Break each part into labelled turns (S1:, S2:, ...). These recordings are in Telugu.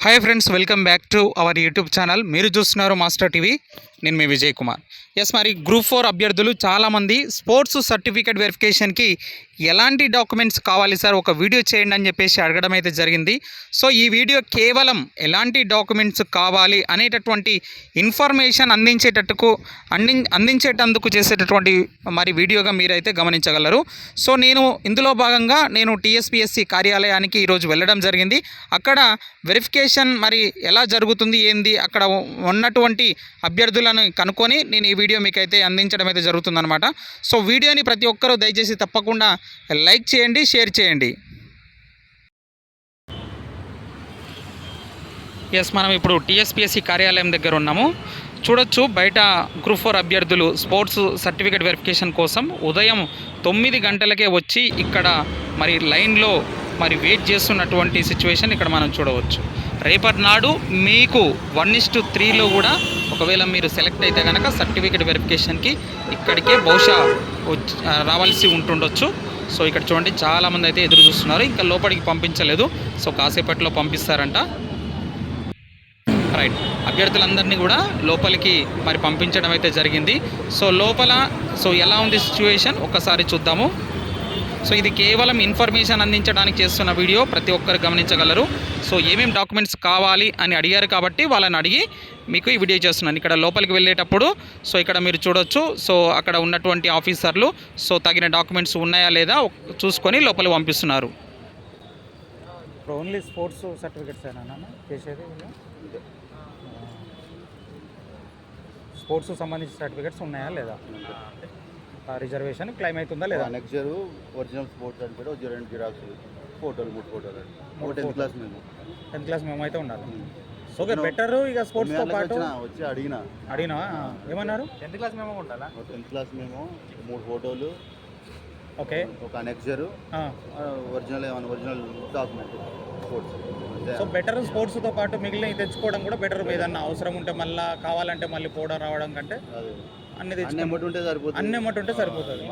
S1: Hi friends welcome back to our YouTube channel మీరు చూస్తున్నారు మాస్టర్ టీవీ నేను మీ విజయ్ కుమార్. ఎస్ మరి గ్రూప్ ఫోర్ అభ్యర్థులు చాలామంది స్పోర్ట్స్ సర్టిఫికేట్ వెరిఫికేషన్కి ఎలాంటి డాక్యుమెంట్స్ కావాలి సార్? ఒక వీడియో చేయండి అని చెప్పేసి అడగడం అయితే జరిగింది. సో ఈ వీడియో కేవలం ఎలాంటి డాక్యుమెంట్స్ కావాలి అనేటటువంటి ఇన్ఫర్మేషన్ అందించేటట్టుకు అంది అందించేటందుకు చేసేటటువంటి మరి వీడియోగా మీరైతే గమనించగలరు. సో నేను ఇందులో భాగంగా నేను టీఎస్పిఎస్సి కార్యాలయానికి ఈరోజు వెళ్ళడం జరిగింది. అక్కడ వెరిఫికేషన్ మరి ఎలా జరుగుతుంది ఏంది అక్కడ ఉన్నటువంటి అభ్యర్థులను కనుక్కొని నేను ఈ వీడియో మీకైతే అందించడం అయితే జరుగుతుందన్నమాట. సో వీడియోని ప్రతి ఒక్కరూ దయచేసి తప్పకుండా లైక్ చేయండి షేర్ చేయండి. ఎస్ మనం ఇప్పుడు టీఎస్పీఎస్సీ కార్యాలయం దగ్గర ఉన్నాము. చూడొచ్చు బయట గ్రూప్ ఫోర్ అభ్యర్థులు స్పోర్ట్స్ సర్టిఫికేట్ వెరిఫికేషన్ కోసం ఉదయం తొమ్మిది గంటలకే వచ్చి ఇక్కడ మరి లైన్లో మరి వెయిట్ చేస్తున్నటువంటి సిచ్యువేషన్ ఇక్కడ మనం చూడవచ్చు. రేపటి నాడు మీకు వన్ ఇస్ టు త్రీలో కూడా ఒకవేళ మీరు సెలెక్ట్ అయితే కనుక సర్టిఫికేట్ వెరిఫికేషన్కి ఇక్కడికే బహుశా రావాల్సి ఉంటుండొచ్చు. సో ఇక్కడ చూడండి చాలామంది అయితే ఎదురు చూస్తున్నారు. ఇంకా లోపలికి పంపించలేదు. సో కాసేపట్లో పంపిస్తారంట. రైట్ అభ్యర్థులందరినీ కూడా లోపలికి మరి పంపించడం అయితే జరిగింది. సో లోపల సో ఎలా ఉంది సిచ్యువేషన్ ఒక్కసారి చూద్దాము. సో ఇది కేవలం ఇన్ఫర్మేషన్ అందించడానికి చేస్తున్న వీడియో. ప్రతి ఒక్కరు గమనించగలరు. సో ఏమేమి డాక్యుమెంట్స్ కావాలి అని అడిగారు కాబట్టి వాళ్ళని అడిగి మీకు ఈ వీడియో చేస్తున్నాను. ఇక్కడ లోపలికి వెళ్ళేటప్పుడు సో ఇక్కడ మీరు చూడొచ్చు. సో అక్కడ ఉన్నటువంటి ఆఫీసర్లు సో తగిన డాక్యుమెంట్స్ ఉన్నాయా లేదా చూసుకొని లోపలికి పంపిస్తున్నారు.
S2: ఓన్లీ స్పోర్ట్స్ సర్టిఫికెట్స్ చేసేది? స్పోర్ట్స్ సంబంధించిన సర్టిఫికెట్స్ ఉన్నాయా లేదా? రిజర్వేషన్ క్లైమ్ అవుతుందా లేదా?
S3: Next year original sports certificate ఒక రెండు జిరాక్స్ ఫోటోలు మూడు ఫోటోలు అండి. ఒక tenth class memo.
S2: Tenth class memo అయితే ఉండాలి ఓకే బెటర్ ఇక స్పోర్ట్స్తో పాటు
S3: వచ్చిన వచ్చి అడిగిన.
S2: అడిగినా? ఏమన్నారు? టెన్త్ క్లాస్ మేము ఉండాలా?
S3: టెన్త్ క్లాస్ మేము మూడు ఫోటోలు.
S2: ఓకే
S3: ఒక నెక్స్ట్ ఒరిజినల్ ఏమైనా original document sports
S2: so better స్పోర్ట్స్తో పాటు మిగిలినవి తెచ్చుకోవడం కూడా బెటర్ ఏదన్నా అవసరం ఉంటే మళ్ళీ కావాలంటే మళ్ళీ పోవడం రావడం కంటే?
S3: అది.
S2: అన్ని
S3: అన్ని ఉంటే సరిపోతుంది.
S2: అన్ని అమౌంట్ ఉంటే సరిపోతుంది.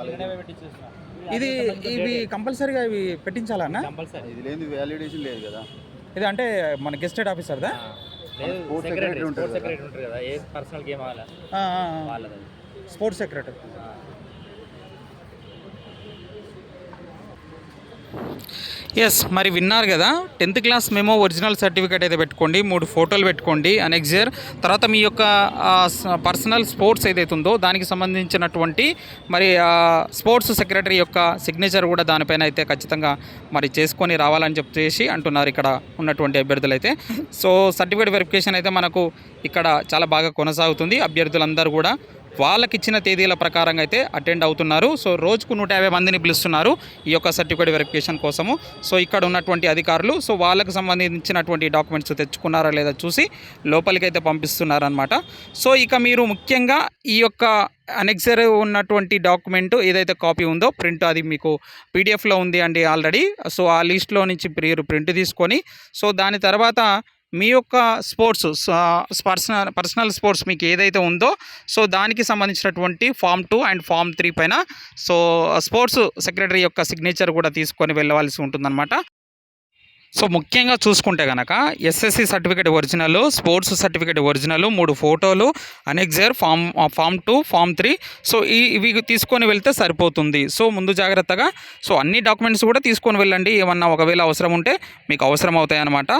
S2: ఇది ఇవి కంపల్సరీగా ఇవి పెట్టించాలన్నా
S3: ఇది లేని వ్యాలిడేషన్ లేదు కదా.
S2: ఇది అంటే మన గెస్టెడ్ ఆఫీసర్దా
S3: స్పోర్ట్స్ సెక్రటరీ ఉంటుంది కదా.
S1: ఎస్ మరి విన్నారు కదా. Tenth class memo original certificate అయితే పెట్టుకోండి మూడు ఫోటోలు పెట్టుకోండి నెక్స్ట్ ఇయర్ తర్వాత మీ యొక్క పర్సనల్ స్పోర్ట్స్ ఏదైతే ఉందో దానికి సంబంధించినటువంటి మరి స్పోర్ట్స్ సెక్రటరీ యొక్క సిగ్నేచర్ కూడా దానిపైన అయితే ఖచ్చితంగా మరి చేసుకొని రావాలని చెప్పేసి అంటున్నారు ఇక్కడ ఉన్నటువంటి అభ్యర్థులు అయితే సో సర్టిఫికేట్ వెరిఫికేషన్ అయితే మనకు ఇక్కడ చాలా బాగా కొనసాగుతుంది. అభ్యర్థులందరూ కూడా వాళ్ళకి ఇచ్చిన తేదీల ప్రకారంగా అయితే అటెండ్ అవుతున్నారు. సో రోజుకు నూట యాభై మందిని పిలుస్తున్నారు ఈ యొక్క సర్టిఫికేట్ వెరిఫికేషన్ కోసము. సో ఇక్కడ ఉన్నటువంటి అధికారులు సో వాళ్ళకి సంబంధించినటువంటి డాక్యుమెంట్స్ తెచ్చుకున్నారా లేదా చూసి లోపలికి అయితే పంపిస్తున్నారనమాట సో ఇక మీరు ముఖ్యంగా ఈ యొక్క అనెక్సర్ ఉన్నటువంటి డాక్యుమెంట్ ఏదైతే కాపీ ఉందో ప్రింట్ అది మీకు పీడిఎఫ్లో ఉంది అండి ఆల్రెడీ. సో ఆ లిస్ట్లో నుంచి మీరు ప్రింట్ తీసుకొని సో దాని తర్వాత మీ యొక్క స్పోర్ట్స్ పర్సనల్ పర్సనల్ స్పోర్ట్స్ మీకు ఏదైతే ఉందో సో దానికి సంబంధించినటువంటి form two and form three పైన సో స్పోర్ట్స్ సెక్రటరీ యొక్క సిగ్నేచర్ కూడా తీసుకొని వెళ్ళవలసి ఉంటుందన్నమాట. సో ముఖ్యంగా చూసుకుంటే కనుక SSC certificate original sports certificate original మూడు ఫోటోలు annexure form form two form three so ఈ ఇవి తీసుకొని వెళ్తే సరిపోతుంది. సో ముందు జాగ్రత్తగా సో అన్ని డాక్యుమెంట్స్ కూడా తీసుకొని వెళ్ళండి. ఏమన్నా ఒకవేళ అవసరం ఉంటే మీకు అవసరం అవుతాయి అన్నమాట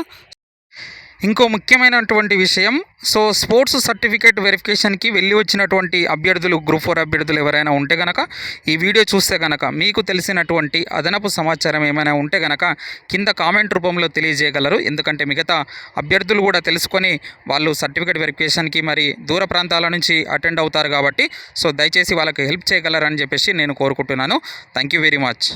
S1: ఇంకో ముఖ్యమైనటువంటి విషయం సో స్పోర్ట్స్ సర్టిఫికేట్ వెరిఫికేషన్కి వెళ్ళి వచ్చినటువంటి అభ్యర్థులు గ్రూప్ ఫోర్ అభ్యర్థులు ఎవరైనా ఉంటే కనుక ఈ వీడియో చూస్తే కనుక మీకు తెలిసినటువంటి అదనపు సమాచారం ఏమైనా ఉంటే కనుక కింద కామెంట్ రూపంలో తెలియజేయగలరు. ఎందుకంటే మిగతా అభ్యర్థులు కూడా తెలుసుకొని వాళ్ళు సర్టిఫికేట్ వెరిఫికేషన్కి మరి దూర ప్రాంతాల నుంచి అటెండ్ అవుతారు కాబట్టి సో దయచేసి వాళ్ళకి హెల్ప్ చేయగలరని చెప్పేసి నేను కోరుకుంటున్నాను. Thank you very much.